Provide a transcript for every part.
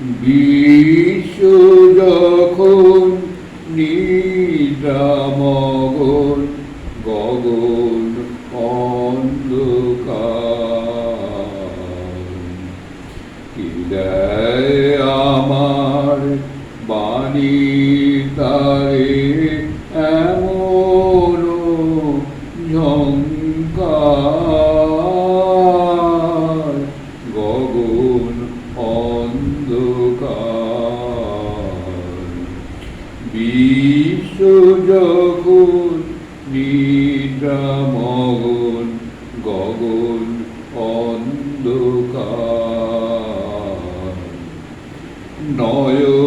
বিশ্ব যখন নিদ্রামগন গগন অন্ধকার। হৃদয় আমার বাণী তারে? এমন ঝঙ্কার গগন অন্ধকার বিশ্ব যখন নিদ্রামগন গগন অন্ধকার। নয়নে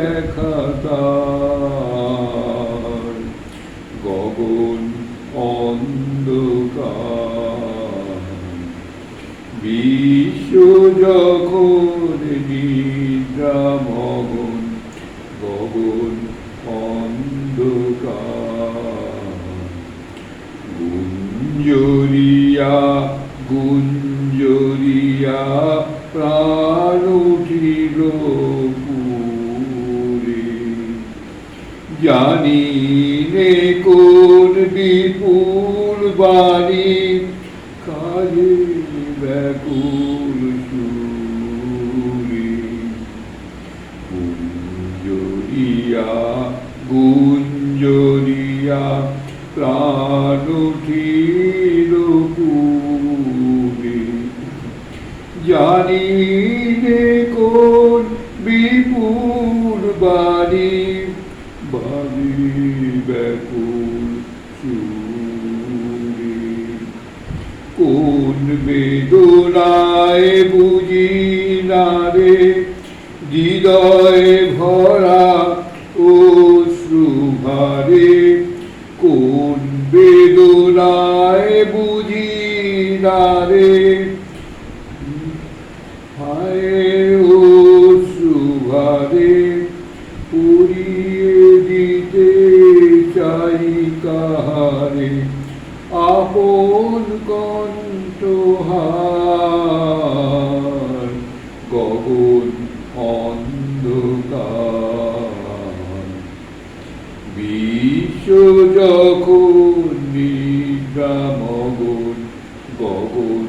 দেখা তার গগন অন্ধকার। বিশ্ব যখন নিদ্রা মগন গগন অন্ধকার। গুঞ্জরিয়া গুঞ্জরিয়া প্রাণ উঠিল। জানি নে কোন বিপুল বাণী? কাজে ব্যাকুল সুরে। গুঞ্জরিয়া গুঞ্জরিয়া প্রাণ উঠিল পুরে। জানি নে কোন বিপুল বাণী? বাণী ব্যাকুল সুরে কোন বেদনায় বুঝি না রে হৃদয়ে ভরা ও সুভারে কোন বেদনায় বুঝি না রে হায় ও সুভারে পুরিয়ে দিতে চাই কাহারে আপন কণ্ঠহার গগন অন্ধকার বিশ্ব যখন নিদ্রা মগন গগন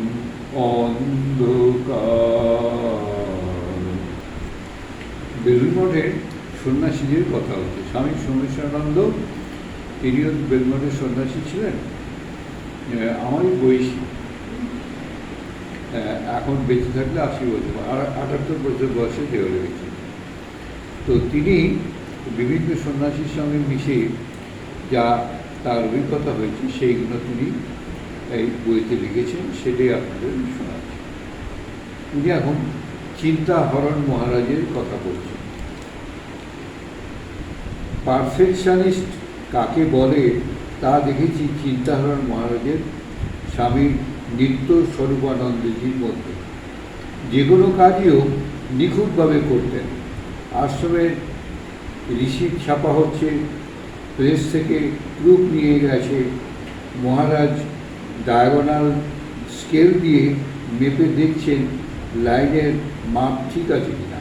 অন্ধকার বেলুমঠের সন্ন্যাসীদের কথা হচ্ছে। স্বামী সোমেশ্বরানন্দ তিনিও বেলুমঠের সন্ন্যাসী ছিলেন। আমারই বয়সী। এখন বেঁচে থাকলে আশি বছর আর আটাত্তর বছর বয়সে দেওয়া গেছে। তো তিনি বিভিন্ন সন্ন্যাসীর সঙ্গে মিশে যা তার অভিজ্ঞতা হয়েছে, সেইগুলো তিনি এই বইতে লিখেছেন। সেটাই আপনাদের শোনাচ্ছি। উনি এখন চিন্তাহরণ মহারাজের কথা বলছেন। পারফেকশনিস্ট কাকে বলে, তা দেখেছি চিন্তাহরণ মহারাজের স্বামী নিত্য স্বরূপানন্দজির মধ্যে। যে কোনো কাজও নিখুঁতভাবে করতেন। আশ্রমের রিসিট ছাপা হচ্ছে, প্রেস থেকে প্রুফ নিয়ে গেছে। মহারাজ ডায়াগোনাল স্কেল দিয়ে মেপে দেখছেন লাইনের মাপ ঠিক আছে কিনা।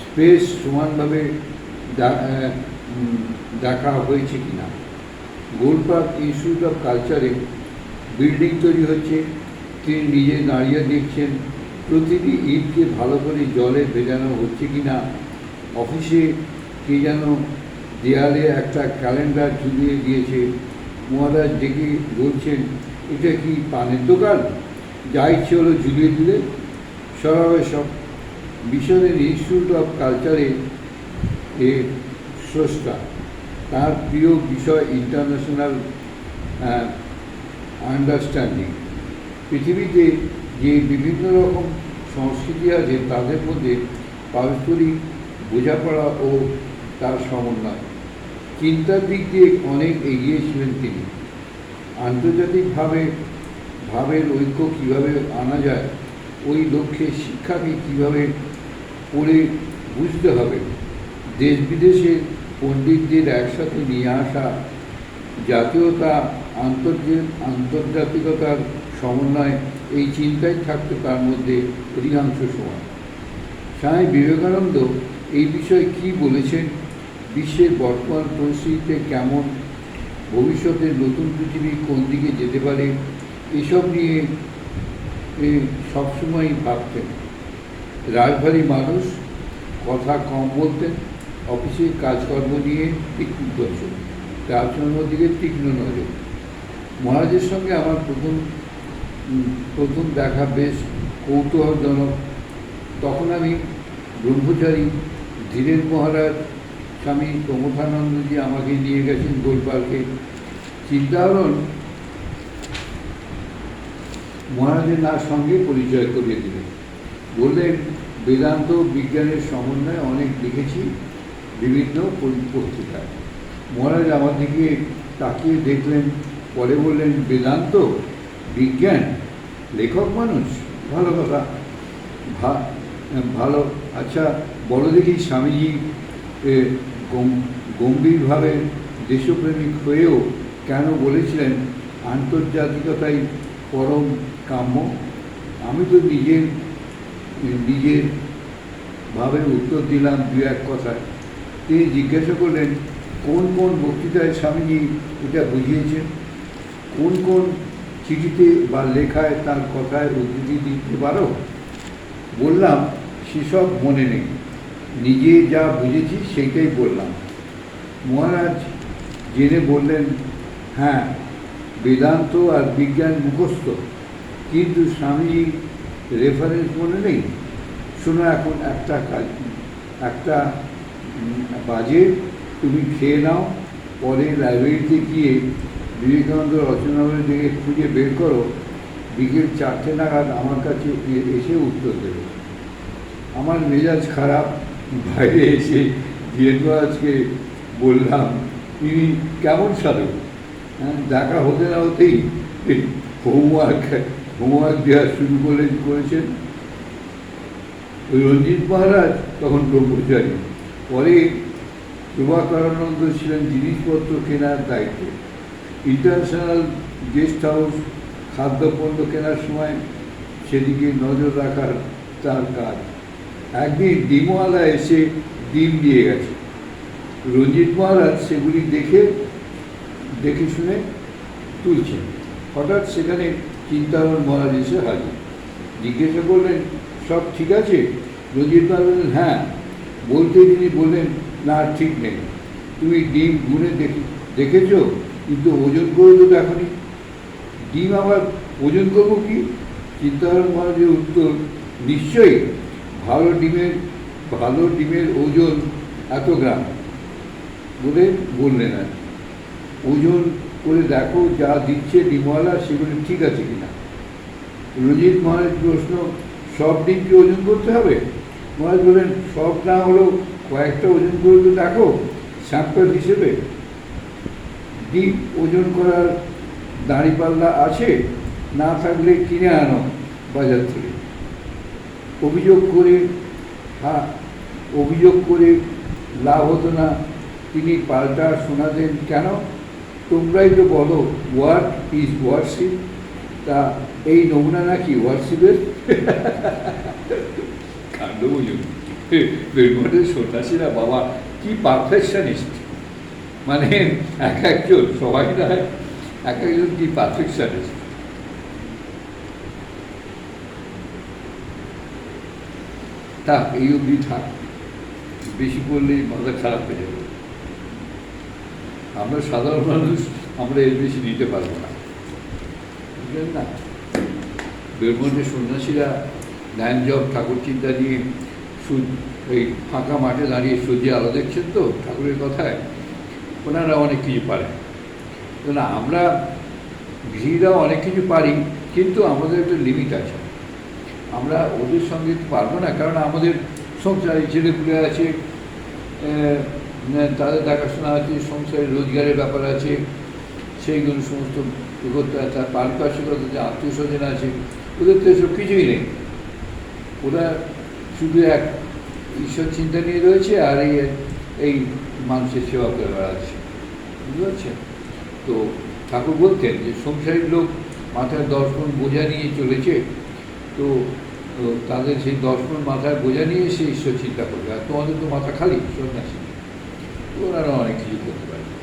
স্পেস সমানভাবে দেখা হয়েছে কিনা? গোলপার্ক ইনস্টিটিউট অফ কালচারে বিল্ডিং তৈরি হচ্ছে। তিনি নিজে দাঁড়িয়ে দেখছেন, প্রতিটি ইটকে ভালো করে জলে ভেজানো হচ্ছে কি না অফিসে কে যেন দেয়ালে একটা ক্যালেন্ডার ঝুলিয়ে দিয়েছে। মহারাজ ডেকে বলছেন, এটা কি পানের দোকান? যা ইচ্ছে হলো ঝুলিয়ে দিলে। সব মিশনের ইনস্টিটিউট অফ কালচারে এর স্রষ্টা। তার প্রিয় বিষয় ইন্টারন্যাশনাল আন্ডারস্ট্যান্ডিং পৃথিবীতে যে বিভিন্ন রকম সংস্কৃতি আছে, তাদের মধ্যে পারস্পরিক বোঝাপড়া ও তার সমন্বয়। চিন্তার দিক দিয়ে অনেক এগিয়ে ছিলেন তিনি। আন্তর্জাতিকভাবে ভাবের ঐক্য কীভাবে আনা যায়, ওই লক্ষ্যে শিক্ষাকে কীভাবে পড়ে বুঝতে হবে দেশ বিদেশে পণ্ডিতদের একসাথে নিয়ে আসা জাতীয়তা আন্তর্জাতিক আন্তর্জাতিকতার সমন্বয়, এই চিন্তাই থাকতো তার মধ্যে অধিকাংশ সময়। স্বামী বিবেকানন্দ এই বিষয়ে কি বলেছেন? বিশ্বের বর্তমান পরিস্থিতিতে কেমন? ভবিষ্যতের নতুন পৃথিবী কোন দিকে যেতে পারে? এসব নিয়ে সবসময়ই ভাবতেন। রাজভারী মানুষ কথা কম বলতেন অফিসে কাজকর্ম নিয়ে তীক্ষ্ণ করছেন রাজকর্মের দিকে তীক্ষ্ণ নজর। মহারাজের সঙ্গে আমার প্রথম প্রথম দেখা বেশ কৌতূহলজনক। তখন আমি ব্রহ্মচারী, ধীরেন মহারাজ, স্বামী প্রমথানন্দজি আমাকে নিয়ে গেছেন গোলপার্কে। চিন্তা হলেন মহারাজের নার সঙ্গে পরিচয় করিয়ে দিলেন। বললেন, বেদান্ত বিজ্ঞানের সমন্বয়ে অনেক লিখেছি। বিভিন্ন পত্রিকায়। মহারাজ আমার দিকে তাকিয়ে দেখলেন, পরে বললেন, বেদান্ত, বিজ্ঞান, লেখক মানুষ, ভালো কথা। ভালো আচ্ছা বড় দেখি স্বামীজি গম্ভীরভাবে দেশপ্রেমিক হয়েও কেন বলেছিলেন আন্তর্জাতিকতাই পরম কাম্য? আমি তো নিজের নিজের ভাবে উত্তর দিলাম দু এক কথায়। তিনি জিজ্ঞাসা করলেন, কোন কোন বক্তৃতায় স্বামীজি এটা বুঝিয়েছেন? কোন কোন চিঠিতে বা লেখায় তার কথায় উদ্ধৃতি দিতে পারো? বললাম, সেসব মনে নেই। নিজে যা বুঝেছি সেইটাই বললাম। মহারাজ জেনে বললেন হ্যাঁ বেদান্ত আর বিজ্ঞান মুখস্থ, কিন্তু স্বামীজি রেফারেন্স মনে নেই? শোনো, এখন একটা কাজ, একটা বাজে, তুমি খেয়ে নাও, পরে লাইব্রেরিতে গিয়ে বিবেকানন্দ রচনাবলী থেকে খুঁজে বের করো, বিকেল চারটে নাগাদ আমার কাছে এসে উত্তর দেবে। আমার মেজাজ খারাপ, বাইরে এসে ধীরেন্দ্ররাজকে বললাম, তিনি কেমন সাধু? হ্যাঁ দেখা হতে না হতেই হোমওয়ার্ক হোমওয়ার্ক দেওয়া শুরু করে করেছেন? রঞ্জিত মহারাজ? তখন ব্রহ্মচারী। পরে প্রভাকরানন্দ ছিলেন জিনিসপত্র কেনার দায়িত্বে। ইন্টারন্যাশনাল গেস্ট হাউস খাদ্যপণ্য কেনার সময় সেদিকে নজর রাখার তার কাজ। একদিন ডিমওয়ালা এসে ডিম দিয়ে গেছে। রঞ্জিত মহারাজ সেগুলি দেখে দেখে শুনে তুলছেন। হঠাৎ সেখানে চিন্তাভাবন মহারাজ এসে হাজির। জিজ্ঞাসা করলেন, সব ঠিক আছে? রঞ্জিত মহারাজ হ্যাঁ। বলতে তিনি বললেন, না, ঠিক নেই। তুমি ডিম গুনে দেখি, দেখেছ? কিন্তু ওজন করে তো দেখনি। ডিম আবার ওজন করব কি? চিন্তাভাবন মহারাজের উত্তর, নিশ্চয়ই। ভালো ডিমের ভালো ডিমের ওজন এত গ্রাম। বলে বললেন আর ওজন করে দেখো, যা দিচ্ছে ডিমওয়ালা, সেগুলো ঠিক আছে কিনা? রঞ্জিত মহারাজ প্রশ্ন, সব ডিম কি ওজন করতে হবে? মহারাজ বললেন সব না হলেও কয়েকটা ওজন করে তো দেখো স্যাম্পল হিসেবে। ডিপ ওজন করার দাঁড়িপাল্লা আছে, না থাকলে কিনে আনো বাজার থেকে। অভিযোগ করে হ্যাঁ অভিযোগ করে লাভ হতো না। তিনি পাল্টা শোনাতেন কেন? তোমরাই তো বলো হোয়াট ইজ ওয়ার্শিপ তা এই নমুনা নাকি ওয়ার্শিপের বেরমঠের সন্ন্যাসীরা বাবা, কি পারফেকশনিস্ট মানে এক একজন, সবাই না এক একজন কি পারফেকশনিস্ট এই অবধি থাক, বেশি করলেই মাথা খারাপ হয়ে যাবে। আমরা সাধারণ মানুষ, আমরা এর বেশি নিতে পারব না। বুঝলেন না? বেরমন্ডের সন্ন্যাসীরা জব ঠাকুর চিন্তা নিয়ে ওই ফাঁকা মাঠে দাঁড়িয়ে সূর্যে আলো দেখছেন তো ঠাকুরের কথায়? ওনারা অনেক কিছু পারেন। তো না আমরা গৃহীরাও অনেক কিছু পারি, কিন্তু আমাদের একটা লিমিট আছে। আমরা ওদের সঙ্গে পারব না, কারণ আমাদের সংসারে ছেলেপুলে আছে তাদের দেখাশোনা আছে, সংসারে রোজগারের ব্যাপার আছে সেইগুলো সমস্ত করতে তার পারিপার্শ্বিকতা যে আত্মীয় স্বজন আছে, ওদের তো এসব কিছুই নেই। ওরা শুধু এক ঈশ্বর চিন্তা নিয়ে রয়েছে আর এই এই মানুষের সেবা করে বেড়াচ্ছে। বুঝতে পারছেন? তো ঠাকুর বলতেন যে সংসারী লোক মাথায় দশ মন বোঝা নিয়ে চলেছে, তো তাদের সেই দশ মন মাথায় বোঝা নিয়ে সে ঈশ্বর চিন্তা করবে। আর তোমাদের তো মাথা খালি, সন্ন্যাসী। ওনারা অনেক কিছু করতে পারে